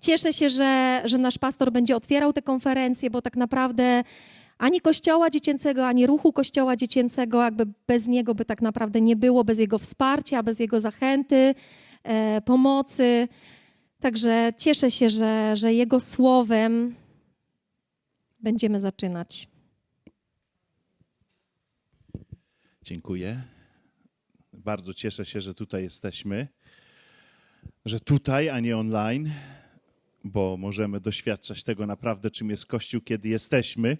Cieszę się, że, że nasz pastor będzie otwierał te konferencje, bo tak naprawdę ani kościoła dziecięcego, ani ruchu kościoła dziecięcego, jakby bez niego by tak naprawdę nie było, bez jego wsparcia, bez jego zachęty, e, pomocy. Także cieszę się, że, że jego słowem będziemy zaczynać. Dziękuję. Bardzo cieszę się, że tutaj jesteśmy. Że tutaj, a nie online, bo możemy doświadczać tego naprawdę, czym jest Kościół, kiedy jesteśmy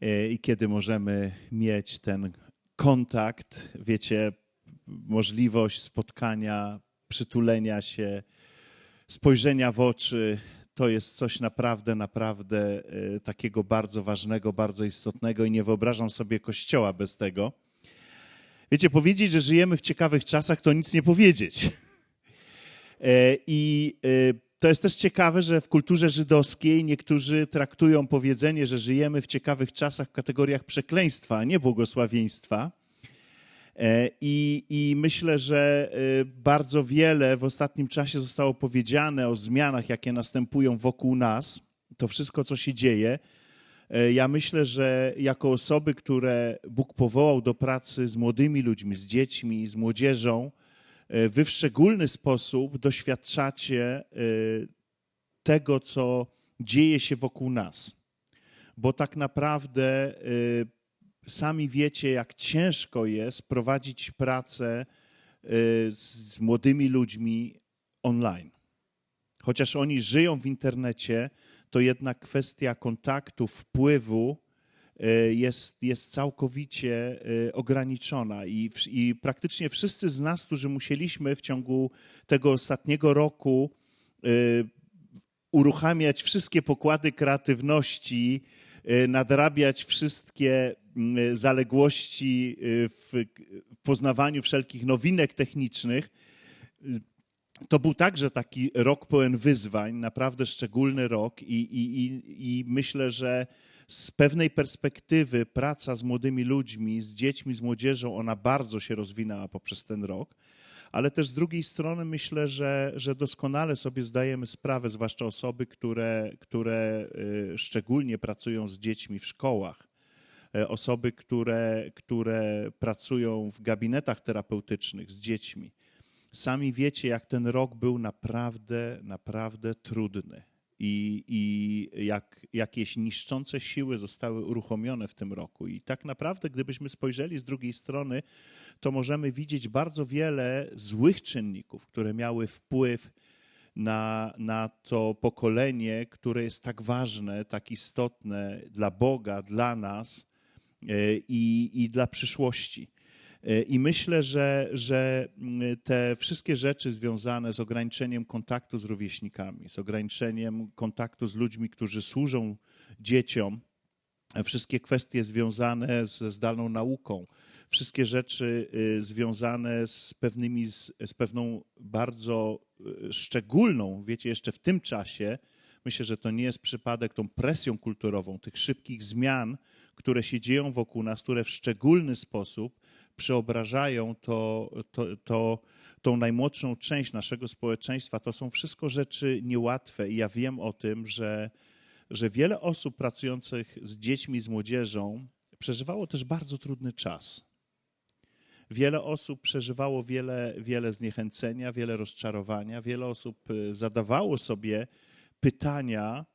e, i kiedy możemy mieć ten kontakt, wiecie, możliwość spotkania, przytulenia się, spojrzenia w oczy. To jest coś naprawdę, naprawdę e, takiego bardzo ważnego, bardzo istotnego i nie wyobrażam sobie Kościoła bez tego. Wiecie, powiedzieć, że żyjemy w ciekawych czasach, to nic nie powiedzieć. E, I to jest też ciekawe, że w kulturze żydowskiej niektórzy traktują powiedzenie, że żyjemy w ciekawych czasach w kategoriach przekleństwa, a nie błogosławieństwa. E, I, I, myślę, że bardzo wiele w ostatnim czasie zostało powiedziane o zmianach, jakie następują wokół nas. To wszystko, co się dzieje. Ja myślę, że jako osoby, które Bóg powołał do pracy z młodymi ludźmi, z dziećmi, z młodzieżą, E, wy w szczególny sposób doświadczacie e, tego, co dzieje się wokół nas. Bo tak naprawdę e, sami wiecie, jak ciężko jest prowadzić pracę z młodymi ludźmi online. Chociaż oni żyją w internecie, to jednak kwestia kontaktu, wpływu E, jest, jest całkowicie e, ograniczona I, i praktycznie wszyscy z nas, którzy musieliśmy w ciągu tego ostatniego roku e, uruchamiać wszystkie pokłady kreatywności, nadrabiać wszystkie zaległości w poznawaniu wszelkich nowinek technicznych. To był także taki rok pełen wyzwań, naprawdę szczególny rok, i, i, i, i myślę, że z pewnej perspektywy praca z młodymi ludźmi, z dziećmi, z młodzieżą, ona bardzo się rozwinęła poprzez ten rok, ale też z drugiej strony myślę, że, że doskonale sobie zdajemy sprawę, zwłaszcza osoby, które, które y, szczególnie pracują z dziećmi w szkołach, y, osoby, które, które pracują w gabinetach terapeutycznych z dziećmi. Sami wiecie, jak ten rok był naprawdę, naprawdę trudny i, i jak, jakieś niszczące siły zostały uruchomione w tym roku. I tak naprawdę, gdybyśmy spojrzeli z drugiej strony, to możemy widzieć bardzo wiele złych czynników, które miały wpływ na, na to pokolenie, które jest tak ważne, tak istotne dla Boga, dla nas e, i, i dla przyszłości. I myślę, że, że mm, te wszystkie rzeczy związane z ograniczeniem kontaktu z rówieśnikami, z ograniczeniem kontaktu z ludźmi, którzy służą dzieciom, wszystkie kwestie związane ze zdalną nauką, wszystkie rzeczy y, związane z, pewnymi, z pewną bardzo y, szczególną, wiecie, jeszcze w tym czasie, myślę, że to nie jest przypadek, tą presją kulturową, tych szybkich zmian, które się dzieją wokół nas, które w szczególny sposób przeobrażają to, to, to, tą najmłodszą część naszego społeczeństwa. To są wszystko rzeczy niełatwe i ja wiem o tym, że, że wiele osób pracujących z dziećmi, z młodzieżą przeżywało też bardzo trudny czas. Wiele osób przeżywało wiele, wiele zniechęcenia, wiele rozczarowania, wiele osób y, zadawało sobie pytania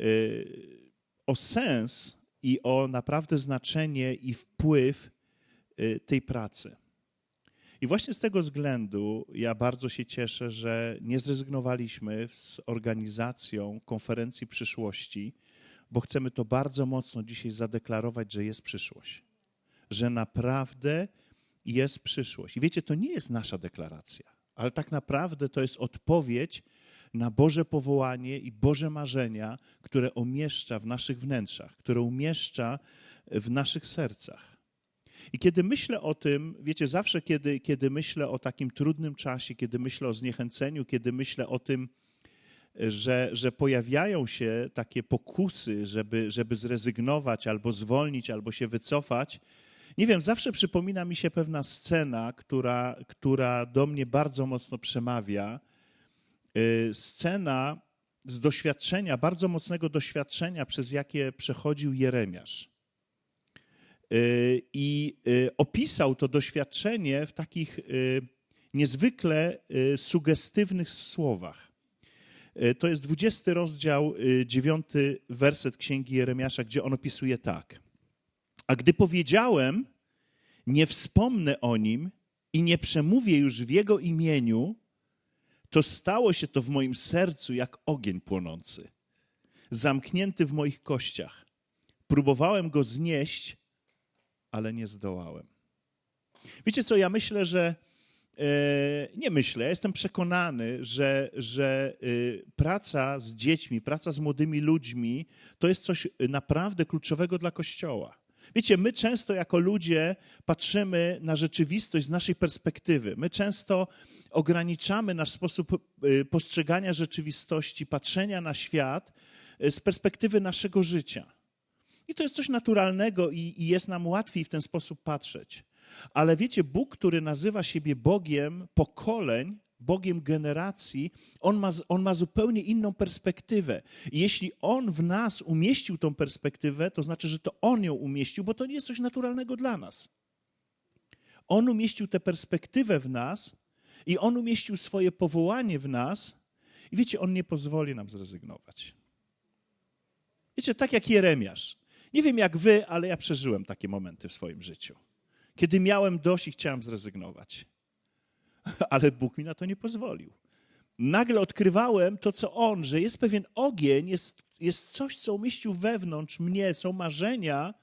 y, o sens i o naprawdę znaczenie i wpływ tej pracy. I właśnie z tego względu ja bardzo się cieszę, że nie zrezygnowaliśmy z organizacją konferencji przyszłości, bo chcemy to bardzo mocno dzisiaj zadeklarować, że jest przyszłość. Że naprawdę jest przyszłość. I wiecie, to nie jest nasza deklaracja, ale tak naprawdę to jest odpowiedź na Boże powołanie i Boże marzenia, które umieszcza w naszych wnętrzach, które umieszcza w naszych sercach. I kiedy myślę o tym, wiecie, zawsze kiedy, kiedy myślę o takim trudnym czasie, kiedy myślę o zniechęceniu, kiedy myślę o tym, że, że pojawiają się takie pokusy, żeby, żeby zrezygnować albo zwolnić, albo się wycofać, nie wiem, zawsze przypomina mi się pewna scena, która, która do mnie bardzo mocno przemawia. y, scena z doświadczenia, bardzo mocnego doświadczenia, przez jakie przechodził Jeremiasz. Y, I y, opisał to doświadczenie w takich niezwykle sugestywnych słowach. To jest 20 rozdział, 9 werset Księgi Jeremiasza, gdzie on opisuje tak. A gdy powiedziałem, nie wspomnę o nim i nie przemówię już w jego imieniu, to stało się to w moim sercu jak ogień płonący, zamknięty w moich kościach. Próbowałem go znieść, ale nie zdołałem. Wiecie co, ja myślę, że e, nie myślę, jestem przekonany, że, że e, praca z dziećmi, praca z młodymi ludźmi to jest coś naprawdę kluczowego dla Kościoła. Wiecie, my często jako ludzie patrzymy na rzeczywistość z naszej perspektywy. My często ograniczamy nasz sposób postrzegania rzeczywistości, patrzenia na świat z perspektywy naszego życia. I to jest coś naturalnego i, i jest nam łatwiej w ten sposób patrzeć. Ale wiecie, Bóg, który nazywa siebie Bogiem pokoleń, Bogiem generacji, on ma, on ma zupełnie inną perspektywę. I jeśli On w nas umieścił tą perspektywę, to znaczy, że to On ją umieścił, bo to nie jest coś naturalnego dla nas. On umieścił tę perspektywę w nas i On umieścił swoje powołanie w nas i wiecie, On nie pozwoli nam zrezygnować. Wiecie, tak jak Jeremiasz. Nie wiem jak wy, ale ja przeżyłem takie momenty w swoim życiu. Kiedy miałem dość i chciałem zrezygnować. ale Bóg mi na to nie pozwolił. Nagle odkrywałem to, co On, że jest pewien ogień, jest, jest coś, co umieścił wewnątrz mnie, są marzenia,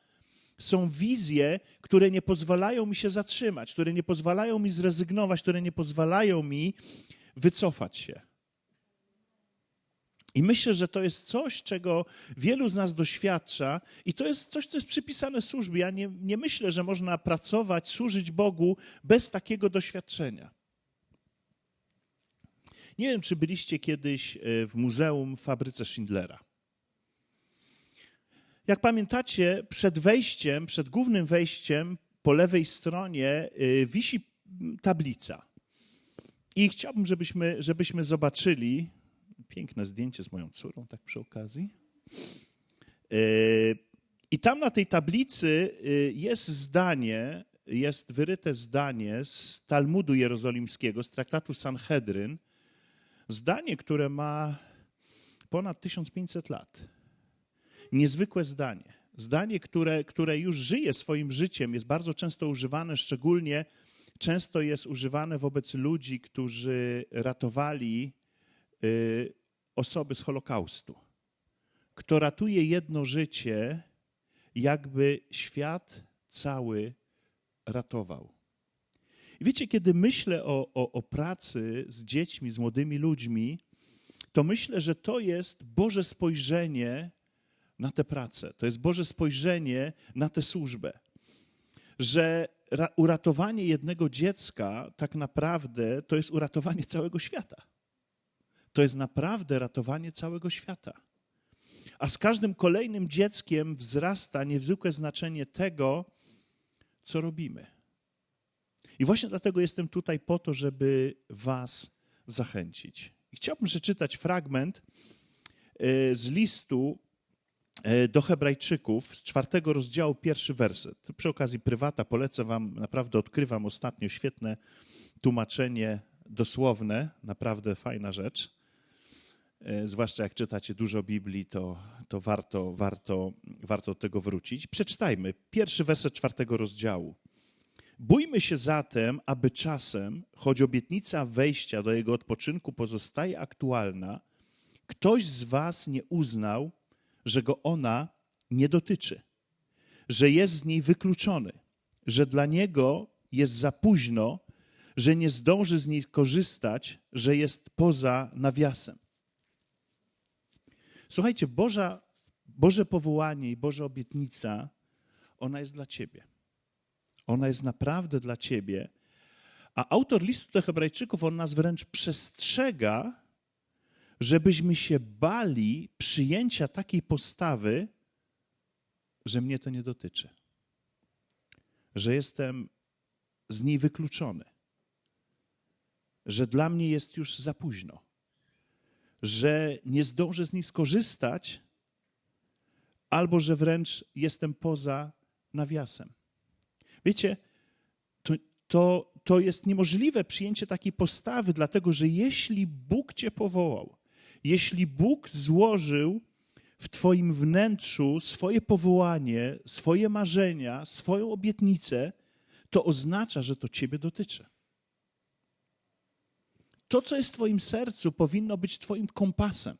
są wizje, które nie pozwalają mi się zatrzymać, które nie pozwalają mi zrezygnować, które nie pozwalają mi wycofać się. I myślę, że to jest coś, czego wielu z nas doświadcza, i to jest coś, co jest przypisane służbie. Ja nie, nie myślę, że można pracować, służyć Bogu bez takiego doświadczenia. Nie wiem, czy byliście kiedyś e, w muzeum w fabryce Schindlera. Jak pamiętacie, przed wejściem, przed głównym wejściem po lewej stronie e, wisi tablica. I chciałbym, żebyśmy, żebyśmy zobaczyli piękne zdjęcie z moją córą, tak przy okazji. E, I tam na tej tablicy jest zdanie, jest wyryte zdanie z Talmudu Jerozolimskiego, z traktatu Sanhedryn, Zdanie, które ma ponad 1500 lat. Niezwykłe zdanie. Zdanie, które, które już żyje swoim życiem, jest bardzo często używane, szczególnie często jest używane wobec ludzi, którzy ratowali y, osoby z Holokaustu. Kto ratuje jedno życie, jakby świat cały ratował. I wiecie, kiedy myślę o, o, o pracy z dziećmi, z młodymi ludźmi, to myślę, że to jest Boże spojrzenie na tę pracę. To jest Boże spojrzenie na tę służbę. Że uratowanie jednego dziecka tak naprawdę to jest uratowanie całego świata. To jest naprawdę ratowanie całego świata. A z każdym kolejnym dzieckiem wzrasta niezwykłe znaczenie tego, co robimy. I właśnie dlatego jestem tutaj po to, żeby Was zachęcić. I chciałbym przeczytać fragment e, z listu e, do Hebrajczyków z czwartego rozdziału, pierwszy werset. Przy okazji prywata polecę Wam, naprawdę odkrywam ostatnio świetne tłumaczenie dosłowne, naprawdę fajna rzecz. E, zwłaszcza jak czytacie dużo Biblii, to, to warto, warto, warto do tego wrócić. Przeczytajmy pierwszy werset czwartego rozdziału. Bójmy się zatem, aby czasem, choć obietnica wejścia do jego odpoczynku pozostaje aktualna, ktoś z Was nie uznał, że go ona nie dotyczy, że jest z niej wykluczony, że dla niego jest za późno, że nie zdąży z niej korzystać, że jest poza nawiasem. Słuchajcie, Boża, Boże powołanie i Boża obietnica, ona jest dla Ciebie. Ona jest naprawdę dla ciebie. A autor listu do Hebrajczyków, on nas wręcz przestrzega, żebyśmy się bali przyjęcia takiej postawy, że mnie to nie dotyczy. Że jestem z niej wykluczony. Że dla mnie jest już za późno. Że nie zdążę z nich skorzystać, albo że wręcz jestem poza nawiasem. Wiecie, to, to, to jest niemożliwe przyjęcie takiej postawy, dlatego że jeśli Bóg Cię powołał, jeśli Bóg złożył w Twoim wnętrzu swoje powołanie, swoje marzenia, swoją obietnicę, to oznacza, że to Ciebie dotyczy. To, co jest w Twoim sercu, powinno być Twoim kompasem.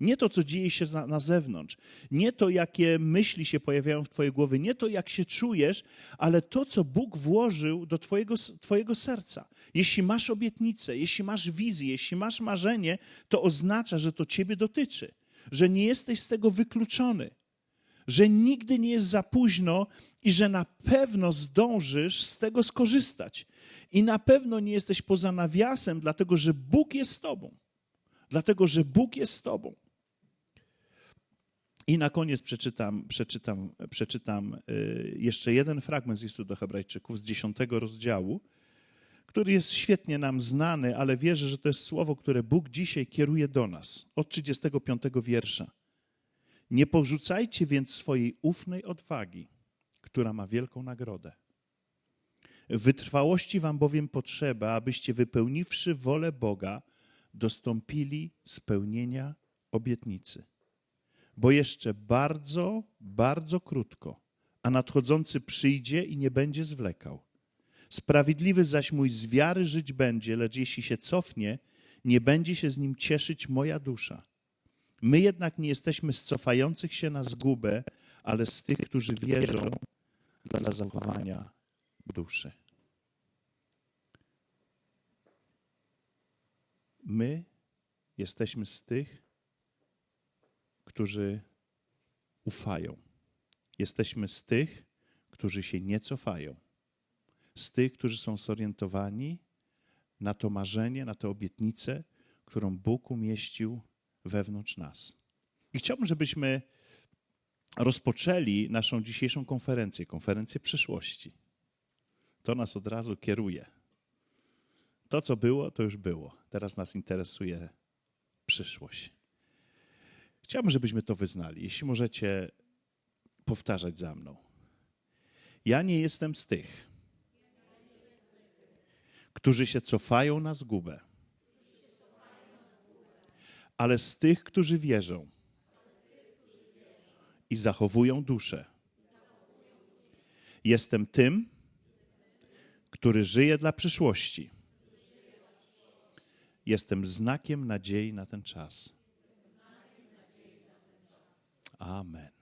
Nie to, co dzieje się na, na, zewnątrz, nie to, jakie myśli się pojawiają w Twojej głowie, nie to, jak się czujesz, ale to, co Bóg włożył do Twojego, twojego serca. Jeśli masz obietnicę, jeśli masz wizję, jeśli masz marzenie, to oznacza, że to Ciebie dotyczy, że nie jesteś z tego wykluczony, że nigdy nie jest za późno i że na pewno zdążysz z tego skorzystać. I na pewno nie jesteś poza nawiasem, dlatego że Bóg jest z Tobą. Dlatego, że Bóg jest z Tobą. I na koniec przeczytam, przeczytam, przeczytam y, jeszcze jeden fragment z listu do Hebrajczyków z dziesiątego rozdziału, który jest świetnie nam znany, ale wierzę, że to jest słowo, które Bóg dzisiaj kieruje do nas. Od 35 wiersza. Nie porzucajcie więc swojej ufnej odwagi, która ma wielką nagrodę. Wytrwałości wam bowiem potrzeba, abyście wypełniwszy wolę Boga, dostąpili spełnienia obietnicy bo jeszcze bardzo, bardzo krótko, a nadchodzący przyjdzie i nie będzie zwlekał. Sprawiedliwy zaś mój z wiary żyć będzie, lecz jeśli się cofnie, nie będzie się z nim cieszyć moja dusza. My jednak nie jesteśmy z cofających się na zgubę, ale z tych, którzy wierzą dla zachowania duszy. My jesteśmy z tych, którzy ufają. Jesteśmy z tych, którzy się nie cofają. Z tych, którzy są zorientowani na to marzenie, na tę obietnicę, którą Bóg umieścił wewnątrz nas. I chciałbym, żebyśmy rozpoczęli naszą dzisiejszą konferencję, konferencję przyszłości. To nas od razu kieruje. To, co było, to już było. Teraz nas interesuje przyszłość. Chciałbym, żebyśmy to wyznali. Jeśli możecie powtarzać za mną. Ja nie jestem z tych, którzy się cofają na zgubę, ale z tych, którzy wierzą i zachowują duszę. Jestem tym, który żyje dla przyszłości. Jestem znakiem nadziei na ten czas. Amen.